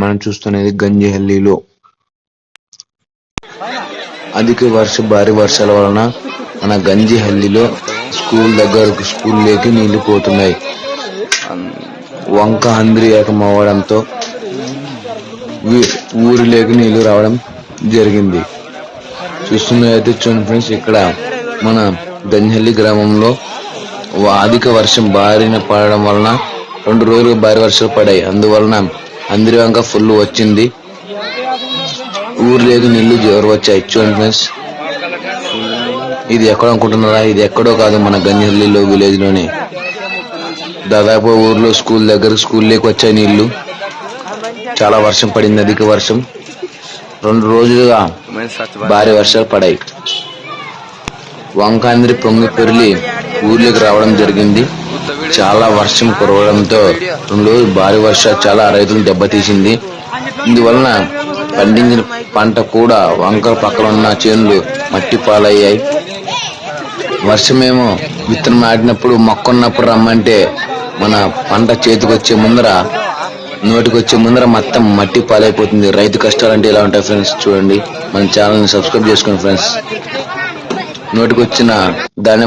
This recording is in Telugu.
మనం చూస్తున్నది గంజిహల్లిలో. అధిక వర్ష భారీ వర్షాల వలన మన గంజిహల్లిలో స్కూల్ దగ్గరకు స్కూల్ లేకి నీళ్ళు పోతున్నాయి. వంక హంద్రి అవ్వడంతో ఊరిలోకి నీళ్ళు రావడం జరిగింది. చూస్తున్నదైతే చూడండి ఫ్రెండ్స్ ఇక్కడ మన గంజిహల్లి గ్రామంలో అధిక వర్షం భారీన పడడం వలన రెండు రోజులు భారీ వర్షాలు పడాయి. అందువలన అందరి వంక ఫుల్ వచ్చింది. ఊరు లేదు నీళ్ళు జోరు వచ్చాయి చూడండి ఫ్రెండ్స్. ఇది ఎక్కడ అనుకుంటున్నారా? ఇది ఎక్కడో కాదు మన గంజిహల్లిలో విలేజ్లోనే దాదాపు ఊర్లో స్కూల్ దగ్గర స్కూల్ లేకి వచ్చాయి నీళ్ళు. చాలా వర్షం పడింది అధిక వర్షం. రెండు రోజులుగా భారీ వర్షాలు పడాయి. వంకాంద్రి పొంగి పెరిలి ఊర్లోకి రావడం జరిగింది. చాలా వర్షం కురవడంతో రెండు రోజులు భారీ వర్షాలు చాలా రైతులు దెబ్బతీసింది. ఇందువలన పండించిన పంట కూడా వంకర పక్కన ఉన్న చేనులు మట్టి పాలయ్యాయి వర్షమేమో విత్తనం నాటినప్పుడు మొక్కన్నప్పుడు రమ్మంటే మన పంట చేతికి వచ్చే ముందర నోటికి వచ్చే ముందర మొత్తం మట్టి పాలైపోతుంది రైతు కష్టాలు అంటే ఎలా ఉంటాయి ఫ్రెండ్స్? చూడండి. మన ఛానల్ని సబ్స్క్రైబ్ చేసుకోండి ఫ్రెండ్స్. నోటికి వచ్చిన దాని